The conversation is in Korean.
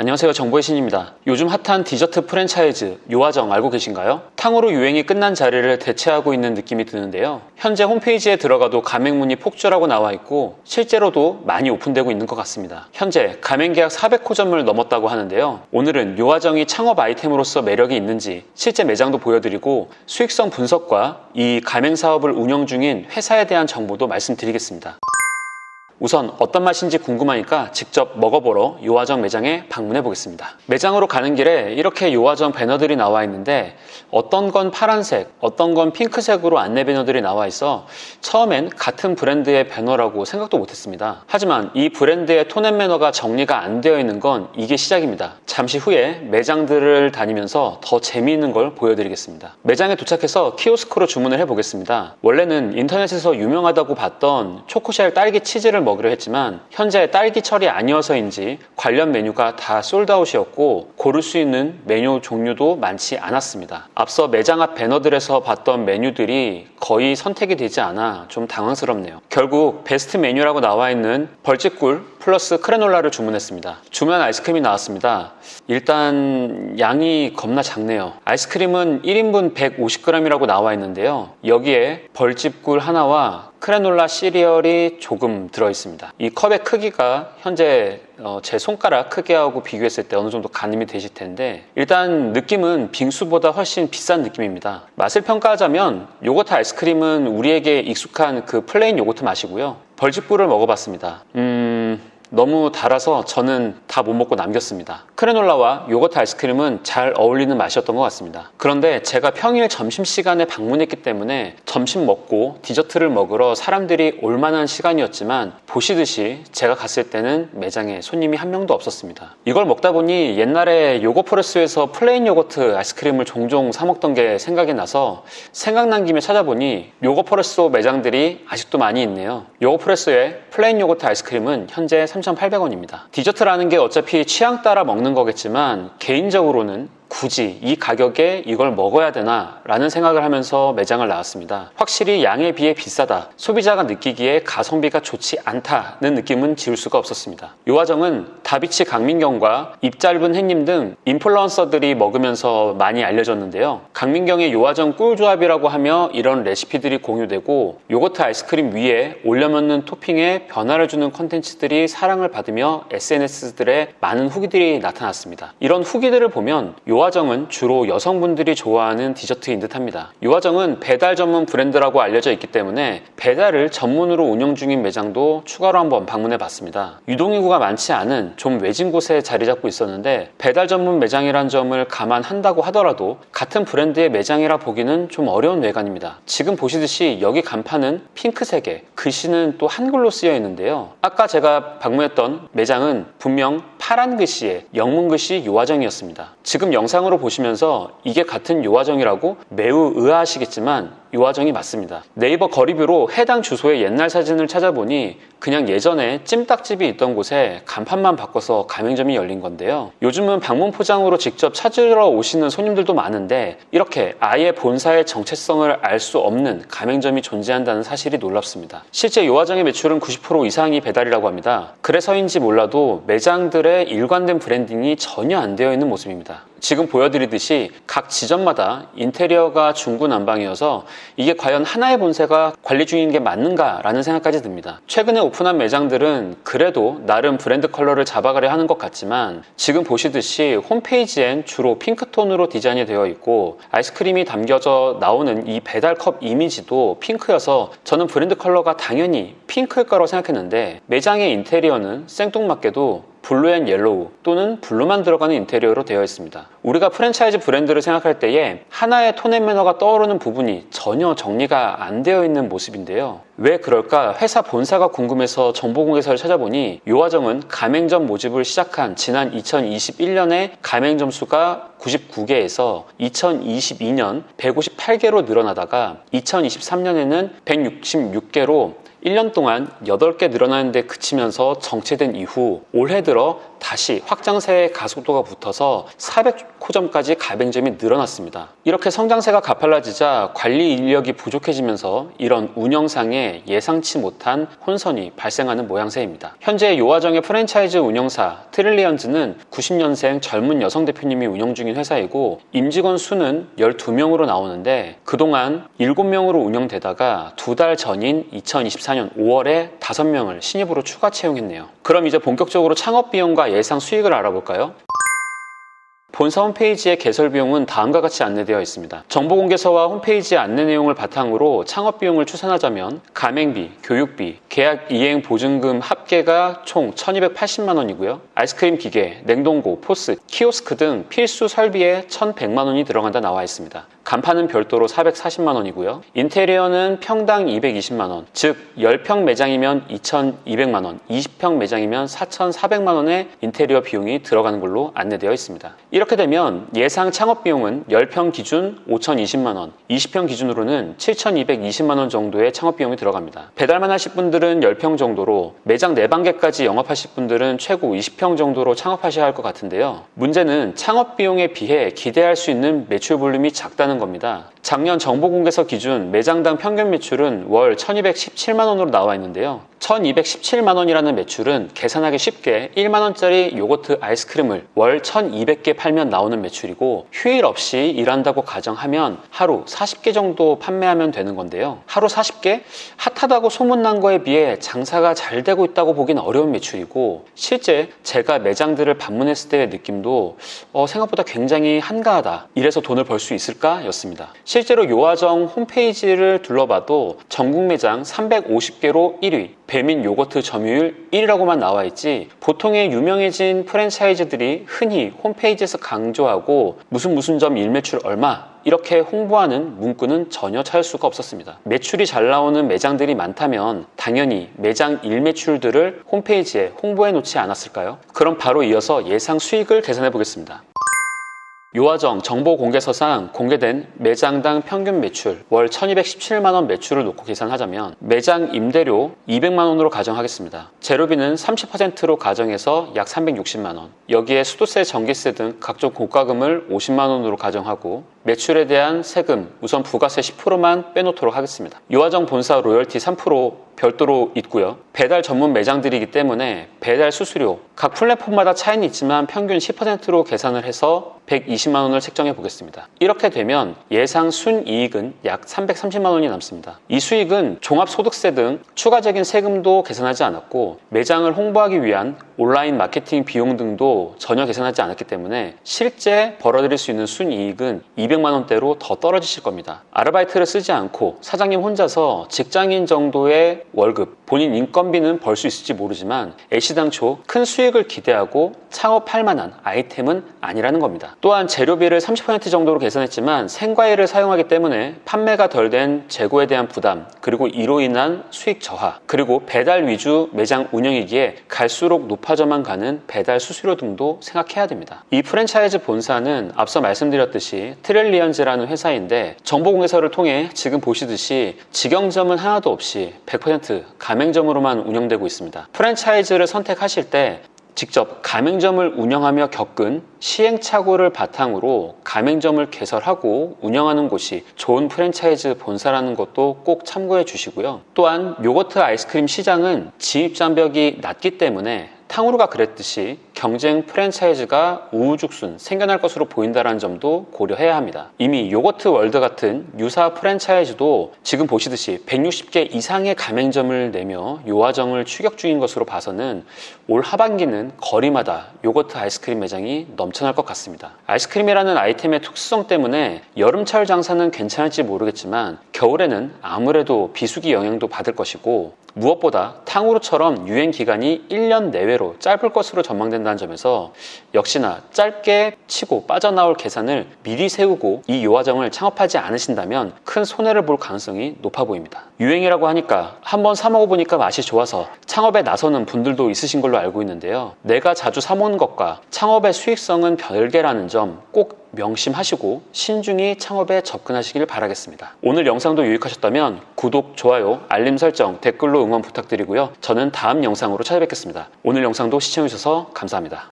안녕하세요 정보의 신입니다. 요즘 핫한 디저트 프랜차이즈 요아정 알고 계신가요? 탕후루 유행이 끝난 자리를 대체하고 있는 느낌이 드는데요. 현재 홈페이지에 들어가도 가맹문이 폭주라고 나와 있고 실제로도 많이 오픈되고 있는 것 같습니다. 현재 가맹 계약 400호점을 넘었다고 하는데요. 오늘은 요아정이 창업 아이템으로서 매력이 있는지 실제 매장도 보여드리고 수익성 분석과 이 가맹 사업을 운영 중인 회사에 대한 정보도 말씀드리겠습니다. 우선 어떤 맛인지 궁금하니까 직접 먹어보러 요화정 매장에 방문해 보겠습니다. 매장으로 가는 길에 이렇게 요화정 배너들이 나와 있는데 어떤 건 파란색, 어떤 건 핑크색으로 안내 배너들이 나와 있어 처음엔 같은 브랜드의 배너라고 생각도 못했습니다. 하지만 이 브랜드의 톤앤 매너가 정리가 안 되어 있는 건 이게 시작입니다. 잠시 후에 매장들을 다니면서 더 재미있는 걸 보여드리겠습니다. 매장에 도착해서 키오스크로 주문을 해보겠습니다. 원래는 인터넷에서 유명하다고 봤던 초코쉘 딸기 치즈를 먹으려 했지만 현재 딸기철이 아니어서인지 관련 메뉴가 다 솔드아웃이었고 고를 수 있는 메뉴 종류도 많지 않았습니다. 앞서 매장 앞 배너들에서 봤던 메뉴들이 거의 선택이 되지 않아 좀 당황스럽네요. 결국 베스트 메뉴라고 나와 있는 벌집꿀 플러스 크레놀라를 주문했습니다. 주문 아이스크림이 나왔습니다. 일단 양이 겁나 작네요. 아이스크림은 1인분 150g이라고 나와 있는데요. 여기에 벌집꿀 하나와 크레놀라 시리얼이 조금 들어있습니다. 이 컵의 크기가 현재 어, 제 손가락 크기하고 비교했을 때 어느 정도 가늠이 되실 텐데 일단 느낌은 빙수보다 훨씬 비싼 느낌입니다. 맛을 평가하자면 요거트 아이스크림은 우리에게 익숙한 그 플레인 요거트 맛이고요. 벌집꿀을 먹어봤습니다. 음... 너무 달아서 저는 다 못 먹고 남겼습니다. 크레놀라와 요거트 아이스크림은 잘 어울리는 맛이었던 것 같습니다. 그런데 제가 평일 점심시간에 방문했기 때문에 점심 먹고 디저트를 먹으러 사람들이 올 만한 시간이었지만 보시듯이 제가 갔을 때는 매장에 손님이 한 명도 없었습니다. 이걸 먹다 보니 옛날에 요거포레스에서 플레인 요거트 아이스크림을 종종 사 먹던 게 생각이 나서 생각난 김에 찾아보니 요거포레스 매장들이 아직도 많이 있네요. 요거포레스의 플레인 요거트 아이스크림은 현재 3,800원입니다. 디저트라는 게 어차피 취향 따라 먹는 거겠지만 개인적으로는 굳이 이 가격에 이걸 먹어야 되나 라는 생각을 하면서 매장을 나왔습니다. 확실히 양에 비해 비싸다. 소비자가 느끼기에 가성비가 좋지 않다는 느낌은 지울 수가 없었습니다. 요화정은 다비치 강민경과 입 짧은 햇님 등 인플루언서들이 먹으면서 많이 알려졌는데요. 강민경의 요화정 꿀조합이라고 하며 이런 레시피들이 공유되고 요거트 아이스크림 위에 올려놓는 토핑에 변화를 주는 컨텐츠들이 사랑을 받으며 SNS들의 많은 후기들이 나타났습니다. 이런 후기들을 보면 요 요화정은 주로 여성분들이 좋아하는 디저트인 듯 합니다. 요화정은 배달 전문 브랜드라고 알려져 있기 때문에 배달을 전문으로 운영 중인 매장도 추가로 한번 방문해 봤습니다. 유동인구가 많지 않은 좀 외진 곳에 자리 잡고 있었는데 배달 전문 매장이란 점을 감안한다고 하더라도 같은 브랜드의 매장이라 보기는 좀 어려운 외관입니다. 지금 보시듯이 여기 간판은 핑크색에 글씨는 또 한글로 쓰여 있는데요. 아까 제가 방문했던 매장은 분명 파란 글씨에 영문 글씨 요화정이었습니다. 지금 영상 으로 보시면서 이게 같은 요화정이라고 매우 의아하시겠지만 요화정이 맞습니다. 네이버 거리뷰로 해당 주소의 옛날 사진을 찾아보니 그냥 예전에 찜닭집이 있던 곳에 간판만 바꿔서 가맹점이 열린 건데요. 요즘은 방문 포장으로 직접 찾으러 오시는 손님들도 많은데 이렇게 아예 본사의 정체성을 알 수 없는 가맹점이 존재한다는 사실이 놀랍습니다. 실제 요화정의 매출은 90% 이상이 배달이라고 합니다. 그래서인지 몰라도 매장들의 일관된 브랜딩이 전혀 안 되어 있는 모습입니다. 지금 보여드리듯이 각 지점마다 인테리어가 중구난방이어서 이게 과연 하나의 본사가 관리 중인 게 맞는가라는 생각까지 듭니다. 최근에 오픈한 매장들은 그래도 나름 브랜드 컬러를 잡아가려 하는 것 같지만 지금 보시듯이 홈페이지엔 주로 핑크톤으로 디자인이 되어 있고 아이스크림이 담겨져 나오는 이 배달컵 이미지도 핑크여서 저는 브랜드 컬러가 당연히 핑크일 거라고 생각했는데 매장의 인테리어는 생뚱맞게도 블루 앤 옐로우 또는 블루만 들어가는 인테리어로 되어 있습니다. 우리가 프랜차이즈 브랜드를 생각할 때에 하나의 톤앤 매너가 떠오르는 부분이 전혀 정리가 안 되어 있는 모습인데요. 왜 그럴까 회사 본사가 궁금해서 정보공개서를 찾아보니 요화정은 가맹점 모집을 시작한 지난 2021년에 가맹점 수가 99개에서 2022년 158개로 늘어나다가 2023년에는 166개로 1년 동안 8개 늘어나는데 그치면서 정체된 이후 올해 들어 다시 확장세의 가속도가 붙어서 400호점까지 가맹점이 늘어났습니다. 이렇게 성장세가 가팔라지자 관리 인력이 부족해지면서 이런 운영상에 예상치 못한 혼선이 발생하는 모양새입니다. 현재 요화정의 프랜차이즈 운영사 트릴리언즈는 90년생 젊은 여성 대표님이 운영 중인 회사이고 임직원 수는 12명으로 나오는데 그동안 7명으로 운영되다가 두 달 전인 2024년 5월에 5명을 신입으로 추가 채용했네요. 그럼 이제 본격적으로 창업 비용과 예상 수익을 알아볼까요? 본사 홈페이지의 개설 비용은 다음과 같이 안내되어 있습니다. 정보공개서와 홈페이지 안내 내용을 바탕으로 창업 비용을 추산하자면 가맹비, 교육비, 계약 이행 보증금 합계가 총 1,280만 원이고요. 아이스크림 기계, 냉동고, 포스, 키오스크 등 필수 설비에 1,100만 원이 들어간다 나와 있습니다. 간판은 별도로 440만 원이고요. 인테리어는 평당 220만 원, 즉 10평 매장이면 2,200만 원, 20평 매장이면 4,400만 원의 인테리어 비용이 들어가는 걸로 안내되어 있습니다. 이렇게 되면 예상 창업 비용은 10평 기준 5,020만 원, 20평 기준으로는 7,220만 원 정도의 창업 비용이 들어갑니다. 배달만 하실 분들은 10평 정도로 매장 4단계까지 영업하실 분들은 최고 20평 정도로 창업하셔야 할 것 같은데요. 문제는 창업 비용에 비해 기대할 수 있는 매출 볼륨이 작다는 겁니다. 작년 정보공개서 기준 매장당 평균 매출은 월 1217만 원으로 나와 있는데요. 1217만 원이라는 매출은 계산하기 쉽게 1만 원짜리 요거트 아이스크림을 월 1200개 팔면 나오는 매출이고 휴일 없이 일한다고 가정하면 하루 40개 정도 판매하면 되는 건데요. 하루 40개? 핫하다고 소문난 거에 비해 장사가 잘 되고 있다고 보긴 어려운 매출이고 실제 제가 매장들을 방문했을 때의 느낌도 어, 생각보다 굉장히 한가하다. 이래서 돈을 벌 수 있을까? 였습니다. 실제로 요화정 홈페이지를 둘러봐도 전국 매장 350개로 1위, 배민 요거트 점유율 1위라고만 나와 있지 보통의 유명해진 프랜차이즈들이 흔히 홈페이지에서 강조하고 무슨 무슨 점 일매출 얼마 이렇게 홍보하는 문구는 전혀 찾을 수가 없었습니다. 매출이 잘 나오는 매장들이 많다면 당연히 매장 일매출들을 홈페이지에 홍보해 놓지 않았을까요? 그럼 바로 이어서 예상 수익을 계산해 보겠습니다. 요화정 정보 공개서상 공개된 매장당 평균 매출 월 1217만원 매출을 놓고 계산하자면 매장 임대료 200만원으로 가정하겠습니다. 재료비는 30%로 가정해서 약 360만원 여기에 수도세, 전기세 등 각종 고가금을 50만원으로 가정하고 매출에 대한 세금 우선 부가세 10%만 빼놓도록 하겠습니다. 요화정 본사 로열티 3% 별도로 있고요. 배달 전문 매장들이기 때문에 배달 수수료 각 플랫폼마다 차이는 있지만 평균 10%로 계산을 해서 120만 원을 책정해 보겠습니다. 이렇게 되면 예상 순이익은 약 330만 원이 남습니다. 이 수익은 종합소득세 등 추가적인 세금도 계산하지 않았고 매장을 홍보하기 위한 온라인 마케팅 비용 등도 전혀 계산하지 않았기 때문에 실제 벌어들일 수 있는 순이익은 200만 원대로 더 떨어지실 겁니다. 아르바이트를 쓰지 않고 사장님 혼자서 직장인 정도의 월급, 본인 인건비는 벌 수 있을지 모르지만 애시당초 큰 수익을 기대하고 창업할 만한 아이템은 아니라는 겁니다. 또한 재료비를 30% 정도로 계산했지만 생과일을 사용하기 때문에 판매가 덜 된 재고에 대한 부담, 그리고 이로 인한 수익 저하, 그리고 배달 위주 매장 운영이기에 갈수록 높아져만 가는 배달 수수료 등도 생각해야 됩니다. 이 프랜차이즈 본사는 앞서 말씀드렸듯이 트 렐리언즈라는 회사인데 정보공개서를 통해 지금 보시듯이 직영점은 하나도 없이 100% 가맹점으로만 운영되고 있습니다. 프랜차이즈를 선택하실 때 직접 가맹점을 운영하며 겪은 시행착오를 바탕으로 가맹점을 개설하고 운영하는 곳이 좋은 프랜차이즈 본사라는 것도 꼭 참고해 주시고요. 또한 요거트 아이스크림 시장은 진입장벽이 낮기 때문에 탕후루가 그랬듯이 경쟁 프랜차이즈가 우후죽순 생겨날 것으로 보인다는 점도 고려해야 합니다. 이미 요거트 월드 같은 유사 프랜차이즈도 지금 보시듯이 160개 이상의 가맹점을 내며 요화정을 추격 중인 것으로 봐서는 올 하반기는 거리마다 요거트 아이스크림 매장이 넘쳐날 것 같습니다. 아이스크림이라는 아이템의 특수성 때문에 여름철 장사는 괜찮을지 모르겠지만 겨울에는 아무래도 비수기 영향도 받을 것이고 무엇보다 탕후루처럼 유행 기간이 1년 내외 로 짧을 것으로 전망된다는 점에서 역시나 짧게 치고 빠져나올 계산을 미리 세우고 이 요화정을 창업하지 않으신다면 큰 손해를 볼 가능성이 높아 보입니다. 유행이라고 하니까 한번 사 먹어보니까 맛이 좋아서 창업에 나서는 분들도 있으신 걸로 알고 있는데요. 내가 자주 사 먹는 것과 창업의 수익성은 별개라는 점 꼭 명심하시고 신중히 창업에 접근하시길 바라겠습니다. 오늘 영상도 유익하셨다면 구독, 좋아요, 알림 설정, 댓글로 응원 부탁드리고요. 저는 다음 영상으로 찾아뵙겠습니다. 오늘 영상도 시청해주셔서 감사합니다.